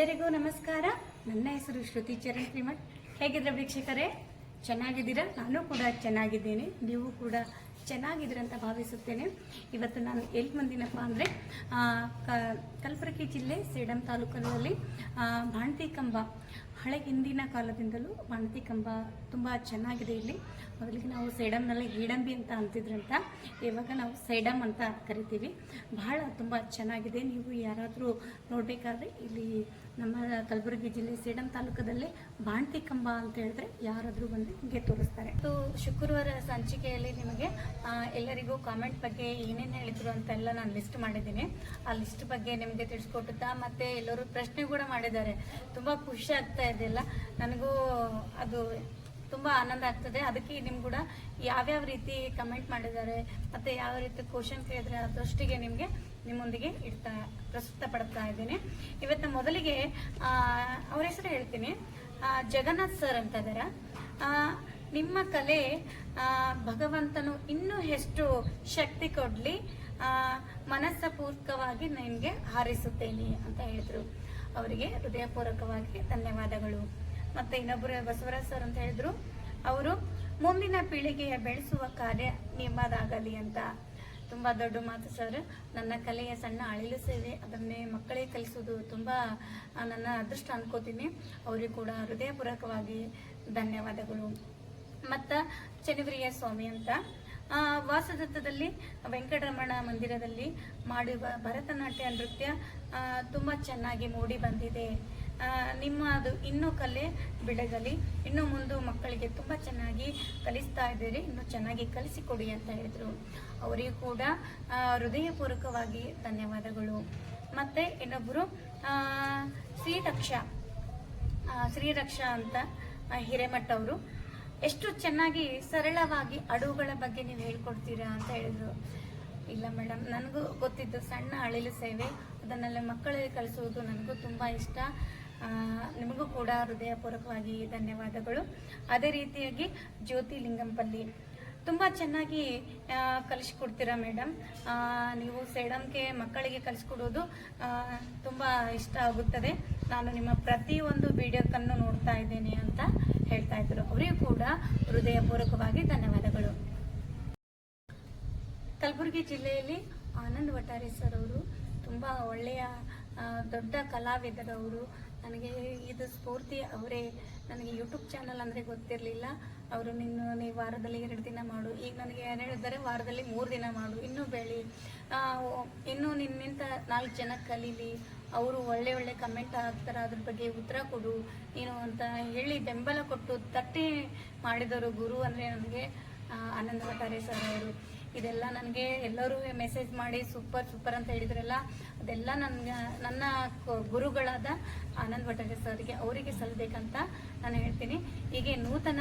ಎಲ್ಲರಿಗೂ ನಮಸ್ಕಾರ. ನನ್ನ ಹೆಸರು ಶ್ರುತಿ ಚರಣ್ ಶ್ರೀಮಠ್. ಹೇಗಿದ್ರೆ ವೀಕ್ಷಕರೇ? ಚೆನ್ನಾಗಿದ್ದೀರಾ? ನಾನು ಕೂಡ ಚೆನ್ನಾಗಿದ್ದೇನೆ. ನೀವು ಕೂಡ ಚೆನ್ನಾಗಿದ್ದೀರಂತ ಭಾವಿಸುತ್ತೇನೆ. ಇವತ್ತು ನಾನು ಎಲ್ಲಿ ಬಂದಿನಪ್ಪ ಅಂದರೆ ಕಲಬುರಗಿ ಜಿಲ್ಲೆ ಸೇಡಂ ತಾಲೂಕಿನಲ್ಲಿ ಬಾಣತಿ ಕಂಬ. ಹಳೆ ಹಿಂದಿನ ಕಾಲದಿಂದಲೂ ಮಾನತಿ ಕಂಬ ತುಂಬ ಚೆನ್ನಾಗಿದೆ ಇಲ್ಲಿ. ಮೊದಲಿಗೆ ನಾವು ಸೈಡಮ್ನಲ್ಲಿ ಗೀಡಂಬಿ ಅಂತ ಅಂತಿದ್ರಂತ, ಇವಾಗ ನಾವು ಸೈಡಮ್ ಅಂತ ಕರಿತೀವಿ. ಬಹಳ ತುಂಬ ಚೆನ್ನಾಗಿದೆ. ನೀವು ಯಾರಾದರೂ ನೋಡಬೇಕಾದ್ರೆ ಇಲ್ಲಿ ನಮ್ಮ ಕಲಬುರಗಿ ಜಿಲ್ಲೆ ಸೇಡಂ ತಾಲೂಕದಲ್ಲೇ ಬಾಣ್ತಿ ಕಂಬ ಅಂತ ಹೇಳಿದ್ರೆ ಯಾರಾದರೂ ಬಂದು ನಿಮಗೆ ತೋರಿಸ್ತಾರೆ. ಸೊ ಶುಕ್ರವಾರ ಸಂಚಿಕೆಯಲ್ಲಿ ನಿಮಗೆ ಎಲ್ಲರಿಗೂ ಕಾಮೆಂಟ್ ಬಗ್ಗೆ ಏನೇನು ಹೇಳಿದ್ರು ಅಂತೆಲ್ಲ ನಾನು ಲಿಸ್ಟ್ ಮಾಡಿದ್ದೀನಿ. ಆ ಲಿಸ್ಟ್ ಬಗ್ಗೆ ನಿಮಗೆ ತಿಳಿಸ್ಕೊಟ್ಟುತ್ತಾ ಮತ್ತೆ ಎಲ್ಲರೂ ಪ್ರಶ್ನೆ ಕೂಡ ಮಾಡಿದ್ದಾರೆ. ತುಂಬ ಖುಷಿ ಆಗ್ತಾ ಇದೆಯಲ್ಲ ನನಗೂ ಅದು ತುಂಬ ಆನಂದ ಆಗ್ತದೆ. ಅದಕ್ಕೆ ನಿಮ್ಗೆ ಕೂಡ ಯಾವ್ಯಾವ ರೀತಿ ಕಮೆಂಟ್ ಮಾಡಿದ್ದಾರೆ, ಮತ್ತೆ ಯಾವ ರೀತಿ ಕ್ವಶನ್ ಕೇಳಿದ್ರೆ ಅದರಷ್ಟಿಗೆ ನಿಮಗೆ ನಿಮ್ಮೊಂದಿಗೆ ಇಡ್ತಾ, ಪ್ರಸ್ತುತ ಪಡ್ತಾ ಇದ್ದೀನಿ. ಇವತ್ತು ಮೊದಲಿಗೆ ಅವ್ರ ಹೆಸರು ಹೇಳ್ತೀನಿ. ಜಗನ್ನಾಥ್ ಸರ್ ಅಂತ ಇದ್ದಾರೆ ನಿಮ್ಮ ಕಲೆ ಭಗವಂತನು ಇನ್ನೂ ಎಷ್ಟು ಶಕ್ತಿ ಕೊಡ್ಲಿ ಮನಸ್ಸಪೂರ್ವಕವಾಗಿ ನಿಮಗೆ ಹಾರಿಸುತ್ತೇನೆ ಅಂತ ಹೇಳಿದ್ರು. ಅವರಿಗೆ ಹೃದಯಪೂರ್ವಕವಾಗಿ ಧನ್ಯವಾದಗಳು. ಮತ್ತೆ ಇನ್ನೊಬ್ಬರು ಬಸವರಾಜ್ ಸರ್ ಅಂತ ಹೇಳಿದ್ರು, ಅವರು ಮುಂದಿನ ಪೀಳಿಗೆಯ ಬೆಳೆಸುವ ಕಾರ್ಯ ನಿಮ್ಮದಾಗಲಿ ಅಂತ. ತುಂಬಾ ದೊಡ್ಡ ಮಾತು ಸರ್. ನನ್ನ ಕಲೆಯ ಸಣ್ಣ ಅಳಿಲು ಸೇವೆ, ಅದನ್ನೇ ಮಕ್ಕಳಿಗೆ ಕಲಿಸೋದು ತುಂಬಾ ನನ್ನ ಅದೃಷ್ಟ ಅನ್ಕೋತೀನಿ. ಅವರಿಗೂ ಕೂಡ ಹೃದಯಪೂರ್ವಕವಾಗಿ ಧನ್ಯವಾದಗಳು. ಮತ್ತ ಚನಿವ್ರಿಯ ಸ್ವಾಮಿ ಅಂತ ವಾಸದತ್ತದಲ್ಲಿ ವೆಂಕಟರಮಣ ಮಂದಿರದಲ್ಲಿ ಮಾಡಿರುವ ಭರತನಾಟ್ಯ ನೃತ್ಯ ತುಂಬ ಚೆನ್ನಾಗಿ ಮೂಡಿ ಬಂದಿದೆ. ನಿಮ್ಮ ಅದು ಇನ್ನೂ ಕಲೆ ಬಿಡಗಲಿ, ಇನ್ನು ಮುಂದೆ ಮಕ್ಕಳಿಗೆ ತುಂಬ ಚೆನ್ನಾಗಿ ಕಲಿಸ್ತಾ ಇದ್ದೀರಿ, ಇನ್ನೂ ಚೆನ್ನಾಗಿ ಕಲಿಸಿಕೊಡಿ ಅಂತ ಹೇಳಿದರು. ಅವರಿಗೂ ಕೂಡ ಹೃದಯಪೂರ್ವಕವಾಗಿ ಧನ್ಯವಾದಗಳು. ಮತ್ತು ಇನ್ನೊಬ್ಬರು ಶ್ರೀರಕ್ಷ ಶ್ರೀರಕ್ಷಾ ಅಂತ ಹಿರೇಮಠ ಅವರು ಎಷ್ಟು ಚೆನ್ನಾಗಿ, ಸರಳವಾಗಿ ಅಡುಗಳ ಬಗ್ಗೆ ನೀವು ಹೇಳ್ಕೊಡ್ತೀರಾ ಅಂತ ಹೇಳಿದ್ರು. ಇಲ್ಲ ಮೇಡಮ್, ನನಗೂ ಗೊತ್ತಿತ್ತು, ಸಣ್ಣ ಅಳಿಲು ಸೇವೆ. ಅದನ್ನೆಲ್ಲ ಮಕ್ಕಳಿಗೆ ಕಲಿಸುವುದು ನನಗೂ ತುಂಬ ಇಷ್ಟ. ನಿಮಗೂ ಕೂಡ ಹೃದಯಪೂರ್ವಕವಾಗಿ ಧನ್ಯವಾದಗಳು. ಅದೇ ರೀತಿಯಾಗಿ ಜ್ಯೋತಿ ಲಿಂಗಂಪಲ್ಲಿ ತುಂಬ ಚೆನ್ನಾಗಿ ಕಲಿಸ್ಕೊಡ್ತೀರಾ ಮೇಡಮ್? ನೀವು ಸೇಡಮ್ಗೆ ಮಕ್ಕಳಿಗೆ ಕಲಿಸ್ಕೊಡೋದು ತುಂಬ ಇಷ್ಟ ಆಗುತ್ತದೆ. ನಾನು ನಿಮ್ಮ ಪ್ರತಿಯೊಂದು ವಿಡಿಯೋಕನ್ನು ನೋಡ್ತಾ ಇದ್ದೇನೆ ಅಂತ ಹೇಳ್ತಾ ಇದ್ರು. ಅವರಿಗೂ ಕೂಡ ಹೃದಯಪೂರ್ವಕವಾಗಿ ಧನ್ಯವಾದಗಳು. ಕಲಬುರಗಿ ಜಿಲ್ಲೆಯಲ್ಲಿ ಆನಂದ್ ವಟಾರಿ ಸರ್ ಅವರು ತುಂಬ ಒಳ್ಳೆಯ ದೊಡ್ಡ ಕಲಾವಿದರವರು. ನನಗೆ ಇದು ಸ್ಫೂರ್ತಿ ಅವರೇ. ನನಗೆ ಯೂಟ್ಯೂಬ್ ಚಾನಲ್ ಅಂದರೆ ಗೊತ್ತಿರಲಿಲ್ಲ. ಅವರು ನಿನ್ನ ನೀವು ವಾರದಲ್ಲಿ ಎರಡು ದಿನ ಮಾಡು. ಈಗ ನನಗೆ ಏನು ಹೇಳಿದ್ದಾರೆ ವಾರದಲ್ಲಿ ಮೂರು ದಿನ ಮಾಡು. ಇನ್ನೂ ಬೆಳಿ ಇನ್ನೂ ನಿನ್ನಿಂತ ನಾಲ್ಕು ಜನ ಕಲೀಲಿ. ಅವರು ಒಳ್ಳೆ ಒಳ್ಳೆ ಕಮೆಂಟ್ ಹಾಕ್ತಾರೆ, ಅದ್ರ ಬಗ್ಗೆ ಉತ್ತರ ಕೊಡು, ನೀನು ಅಂತ ಹೇಳಿ ಬೆಂಬಲ ಕೊಟ್ಟು ತಟ್ಟಿ ಮಾಡಿದವರು ಗುರು ಅಂದರೆ ನನಗೆ ಆನಂದ ಭಟ್ಟಾರೆ ಸರ್ ಅವರು. ಇದೆಲ್ಲ ನನಗೆ ಎಲ್ಲರೂ ಮೆಸೇಜ್ ಮಾಡಿ ಸೂಪರ್ ಸೂಪರ್ ಅಂತ ಹೇಳಿದ್ರಲ್ಲ, ಅದೆಲ್ಲ ನನಗೆ, ನನ್ನ ಗುರುಗಳಾದ ಆನಂದ್ ಭಟ್ಟಾಚಾರ್ಯ ಸರ್ಗೆ ಅವರಿಗೆ ಸಲ್ಲಬೇಕಂತ ನಾನು ಹೇಳ್ತೀನಿ. ಹೀಗೆ ನೂತನ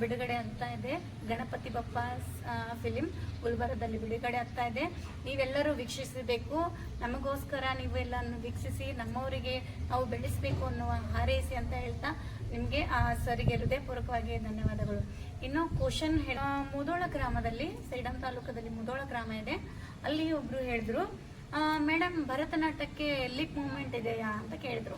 ಬಿಡುಗಡೆ ಆಗ್ತಾ ಇದೆ. ಗಣಪತಿ ಬಪ್ಪ ಫಿಲಿಂ ಗುಲ್ಬರ್ಗದಲ್ಲಿ ಬಿಡುಗಡೆ ಆಗ್ತಾ ಇದೆ. ನೀವೆಲ್ಲರೂ ವೀಕ್ಷಿಸಬೇಕು. ನಮಗೋಸ್ಕರ ನೀವೆಲ್ಲ ವೀಕ್ಷಿಸಿ, ನಮ್ಮವರಿಗೆ ನಾವು ಬೆಳೆಸಬೇಕು ಅನ್ನುವ ಹಾರೈಸಿ ಅಂತ ಹೇಳ್ತಾ ನಿಮಗೆ ಆ ಸರಿಗೆ ಹೃದಯಪೂರ್ವಕವಾಗಿ ಧನ್ಯವಾದಗಳು. ಇನ್ನು ಕ್ವಶನ್ ಮುದೋಳ ಗ್ರಾಮದಲ್ಲಿ, ಸೈಡಂ ತಾಲೂಕದಲ್ಲಿ ಮುದೋಳ ಗ್ರಾಮ ಇದೆ. ಅಲ್ಲಿ ಒಬ್ರು ಹೇಳಿದ್ರು ಮೇಡಮ್ ಭರತನಾಟ್ಯಕ್ಕೆ ಲಿಪ್ ಮೂವ್ಮೆಂಟ್ ಇದೆಯಾ? ಅಂತ ಕೇಳಿದ್ರು.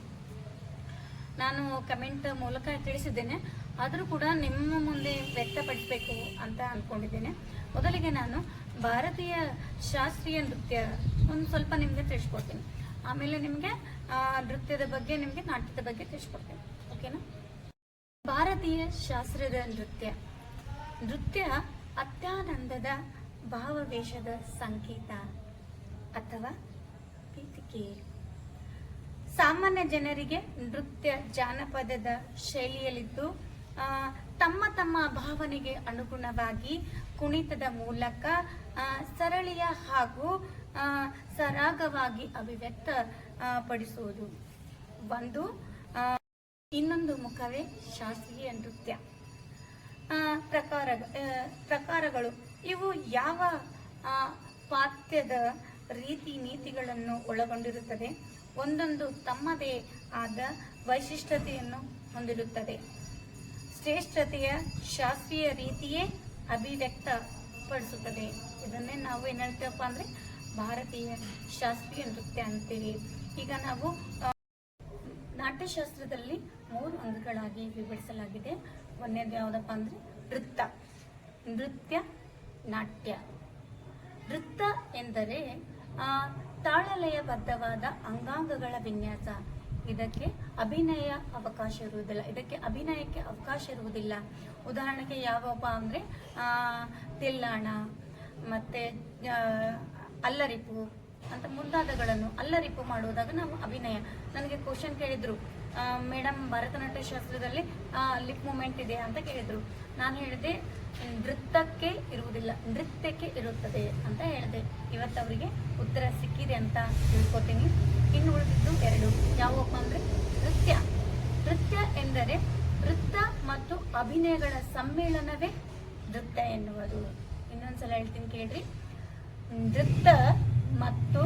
ನಾನು ಕಮೆಂಟ್ ಮೂಲಕ ತಿಳಿಸಿದ್ದೇನೆ. ಆದರೂ ಕೂಡ ನಿಮ್ಮ ಮುಂದೆ ವ್ಯಕ್ತಪಡಿಸಬೇಕು ಅಂತ ಅಂದ್ಕೊಂಡಿದ್ದೇನೆ ಮೊದಲಿಗೆ ನಾನು ಭಾರತೀಯ ಶಾಸ್ತ್ರೀಯ ನೃತ್ಯ ಒಂದು ಸ್ವಲ್ಪ ನಿಮಗೆ ತಿಳಿಸ್ಕೊಡ್ತೀನಿ. ಆಮೇಲೆ ನಿಮಗೆ ನೃತ್ಯದ ಬಗ್ಗೆ, ನಿಮಗೆ ನಾಟ್ಯದ ಬಗ್ಗೆ ತಿಳಿಸ್ಕೊಡ್ತೀನಿ. ಓಕೆನಾ? ಭಾರತೀಯ ಶಾಸ್ತ್ರದ ನೃತ್ಯ. ನೃತ್ಯ ಅತ್ಯಾನಂದದ ಭಾವವೇಶದ ಸಂಕೇತ ಅಥವಾ ಪೀತಿಕೆ. ಸಾಮಾನ್ಯ ಜನರಿಗೆ ನೃತ್ಯ ಜಾನಪದದ ಶೈಲಿಯಲ್ಲಿದ್ದು ತಮ್ಮ ತಮ್ಮ ಭಾವನೆಗೆ ಅನುಗುಣವಾಗಿ ಕುಣಿತದ ಮೂಲಕ ಸರಳಿಯ ಹಾಗೂ ಸರಾಗವಾಗಿ ಅಭಿವ್ಯಕ್ತ ಪಡಿಸುವುದು ಒಂದು ಇನ್ನೊಂದು ಮುಖವೇ ಶಾಸ್ತ್ರೀಯ ನೃತ್ಯ. ಪ್ರಕಾರ ಪ್ರಕಾರಗಳು. ಇವು ಯಾವ ಪಾತ್ಯದ ರೀತಿ ನೀತಿಗಳನ್ನು ಒಳಗೊಂಡಿರುತ್ತದೆ? ಒಂದೊಂದು ತಮ್ಮದೇ ಆದ ವೈಶಿಷ್ಟ್ಯತೆಯನ್ನು ಹೊಂದಿರುತ್ತದೆ. ಶ್ರೇಷ್ಠತೆಯ ಶಾಸ್ತ್ರೀಯ ರೀತಿಯೇ ಅಭಿವ್ಯಕ್ತಪಡಿಸುತ್ತದೆ. ಇದನ್ನೇ ನಾವು ಏನ್ ಹೇಳ್ತೇವಪ್ಪ ಅಂದ್ರೆ ಭಾರತೀಯ ಶಾಸ್ತ್ರೀಯ ನೃತ್ಯ ಅಂತೀವಿ ಈಗ ನಾವು ನಾಟ್ಯಶಾಸ್ತ್ರದಲ್ಲಿ ಮೂರು ಅಂಗಗಳಾಗಿ ವಿಭಜಿಸಲಾಗಿದೆ ಒಂದನೇದು ಯಾವುದಪ್ಪ ಅಂದರೆ ನೃತ್ಯ. ನೃತ್ಯ, ನಾಟ್ಯ. ನೃತ್ಯ ಎಂದರೆ ತಾಳಲಯಬದ್ಧವಾದ ಅಂಗಾಂಗಗಳ ವಿನ್ಯಾಸ. ಇದಕ್ಕೆ ಅಭಿನಯ ಅವಕಾಶ ಇರುವುದಿಲ್ಲ. ಇದಕ್ಕೆ ಅಭಿನಯಕ್ಕೆ ಅವಕಾಶ ಇರುವುದಿಲ್ಲ. ಉದಾಹರಣೆಗೆ ಯಾವಪ್ಪ ಅಂದರೆ ತಿಲ್ಲಾಣ ಮತ್ತು ಅಲ್ಲರಿಪು ಅಂತ ಮುಂತಾದಗಳನ್ನು ಅಲ್ಲರಿಪು ಮಾಡುವುದಾಗ ನಾವು ಅಭಿನಯ. ನನಗೆ ಕ್ವಶನ್ ಕೇಳಿದ್ರು ಮೇಡಮ್ ಭರತನಾಟ್ಯ ಶಾಸ್ತ್ರದಲ್ಲಿ ಲಿಪ್ ಮೂಮೆಂಟ್ ಇದೆ ಅಂತ ಕೇಳಿದ್ರು. ನಾನು ಹೇಳಿದೆ ನೃತ್ಯಕ್ಕೆ ಇರುವುದಿಲ್ಲ, ನೃತ್ಯಕ್ಕೆ ಇರುತ್ತದೆ ಅಂತ ಹೇಳಿದೆ. ಇವತ್ತು ಅವರಿಗೆ ಉತ್ತರ ಸಿಕ್ಕಿದೆ ಅಂತ ತಿಳ್ಕೊತೀನಿ. ಇನ್ನು ಉಳಿದಿದ್ದು ಎರಡು. ಯಾವಪ್ಪ ಅಂದರೆ, ನೃತ್ಯ. ನೃತ್ಯ ಎಂದರೆ ನೃತ್ಯ ಮತ್ತು ಅಭಿನಯಗಳ ಸಮ್ಮೇಳನವೇ ನೃತ್ಯ ಎನ್ನುವುದು. ಇನ್ನೊಂದ್ಸಲ ಹೇಳ್ತೀನಿ ಕೇಳ್ರಿ. ನೃತ್ಯ ಮತ್ತು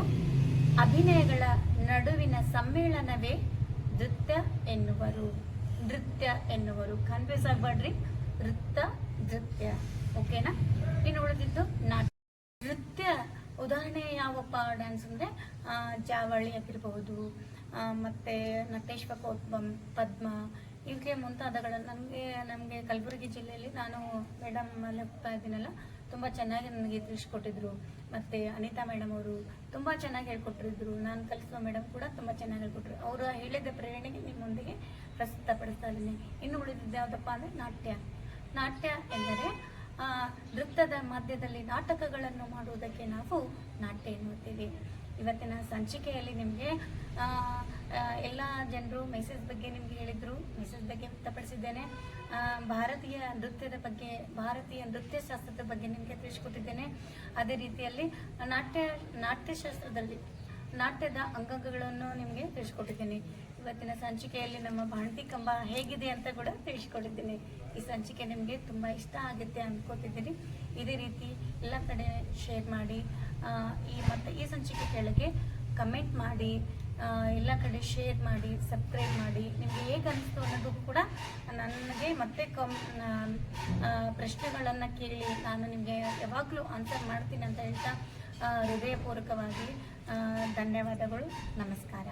ಅಭಿನಯಗಳ ನಡುವಿನ ಸಮ್ಮೇಳನವೇ ನೃತ್ಯ ಎನ್ನುವರು. ನೃತ್ಯ ಎನ್ನುವರು. ಕನ್ಫ್ಯೂಸ್ ಆಗಬೇಡ್ರಿ ನೃತ್ಯ ನೃತ್ಯ. ಓಕೆನಾ ಇನ್ನು ಉಳಿದಿದ್ದು ನಾಟ್ಯ ನೃತ್ಯ ಉದಾಹರಣೆ ಯಾವಪ್ಪ ಡ್ಯಾನ್ಸ್ ಅಂದರೆ ಜಾವಳಿ ಆಗಿರ್ಬೋದು ಮತ್ತು ನಟೇಶ್ವಕೋತ್ಬಂ ಪದ್ಮ ಇವಕ್ಕೆ ಮುಂತಾದಗಳನ್ನು ನಮಗೆ ನಮಗೆ ಕಲಬುರಗಿ ಜಿಲ್ಲೆಯಲ್ಲಿ ನಾನು ಮೇಡಮ್ ಅಲ್ಲಿ ಹೋಗ್ತಾ ಇದ್ದೀನಲ್ಲ ತುಂಬ ಚೆನ್ನಾಗಿ ನನಗೆ ತಿಳಿಸ್ಕೊಟ್ಟಿದ್ರು ಮತ್ತು ಅನಿತಾ ಮೇಡಮ್ ಅವರು ತುಂಬ ಚೆನ್ನಾಗಿ ಹೇಳ್ಕೊಟ್ಟಿದ್ರು. ನಾನು ಕಲಿಸುವ ಮೇಡಮ್ ಕೂಡ ತುಂಬ ಚೆನ್ನಾಗಿ ಹೇಳ್ಕೊಟ್ರು. ಅವರು ಹೇಳಿದ ಪ್ರೇರಣೆಗೆ ನಿಮ್ಮೊಂದಿಗೆ ಪ್ರಸ್ತುತಪಡಿಸ್ತಾ ಇದ್ದೀನಿ. ಇನ್ನು ಉಳಿದಿದ್ದು ಯಾವುದಪ್ಪ ಅಂದರೆ ನಾಟ್ಯ. ನಾಟ್ಯ ಎಂದರೆ ನೃತ್ಯದ ಮಧ್ಯದಲ್ಲಿ ನಾಟಕಗಳನ್ನು ಮಾಡುವುದಕ್ಕೆ ನಾವು ನಾಟ್ಯ ಎನ್ನುತ್ತೀವಿ. ಇವತ್ತಿನ ಸಂಚಿಕೆಯಲ್ಲಿ ನಿಮಗೆ ಎಲ್ಲ ಜನರು ಮೆಸೇಜ್ ಬಗ್ಗೆ ನಿಮಗೆ ಹೇಳಿದರು. ಮೆಸೇಜ್ ಬಗ್ಗೆ ವ್ಯಕ್ತಪಡಿಸಿದ್ದೇನೆ. ಭಾರತೀಯ ನೃತ್ಯದ ಬಗ್ಗೆ, ಭಾರತೀಯ ನೃತ್ಯ ಶಾಸ್ತ್ರದ ಬಗ್ಗೆ ನಿಮಗೆ ತಿಳಿಸ್ಕೊಟ್ಟಿದ್ದೇನೆ. ಅದೇ ರೀತಿಯಲ್ಲಿ ನಾಟ್ಯ, ನಾಟ್ಯಶಾಸ್ತ್ರದಲ್ಲಿ, ನಾಟ್ಯದ ಅಂಗಾಂಗಗಳನ್ನು ನಿಮಗೆ ತಿಳಿಸ್ಕೊಟ್ಟಿದ್ದೀನಿ. ಇವತ್ತಿನ ಸಂಚಿಕೆಯಲ್ಲಿ ನಮ್ಮ ಬಾಣತಿ ಕಂಬ ಹೇಗಿದೆ ಅಂತ ಕೂಡ ತಿಳಿಸ್ಕೊಟ್ಟಿದ್ದೀನಿ. ಈ ಸಂಚಿಕೆ ನಿಮಗೆ ತುಂಬ ಇಷ್ಟ ಆಗುತ್ತೆ ಅಂದ್ಕೋತಿದ್ದೀನಿ ಇದೇ ರೀತಿ ಎಲ್ಲ ಕಡೆ ಶೇರ್ ಮಾಡಿ ಈ ಮತ್ತು ಈ ಸಂಚಿಕೆ ಕೆಳಗೆ ಕಮೆಂಟ್ ಮಾಡಿ ಎಲ್ಲ ಕಡೆ ಶೇರ್ ಮಾಡಿ ಸಬ್ಸ್ಕ್ರೈಬ್ ಮಾಡಿ. ನಿಮಗೆ ಹೇಗೆ ಅನಿಸ್ತು ಅನ್ನೋದು ಕೂಡ ನನಗೆ ಮತ್ತೆ ಕಮ್ ಪ್ರಶ್ನೆಗಳನ್ನು ಕೇಳಿ ನಾನು ನಿಮಗೆ ಯಾವಾಗಲೂ ಆನ್ಸರ್ ಮಾಡ್ತೀನಿ ಅಂತ ಹೇಳ್ತಾ ಹೃದಯಪೂರ್ವಕವಾಗಿ ಧನ್ಯವಾದಗಳು. ನಮಸ್ಕಾರ.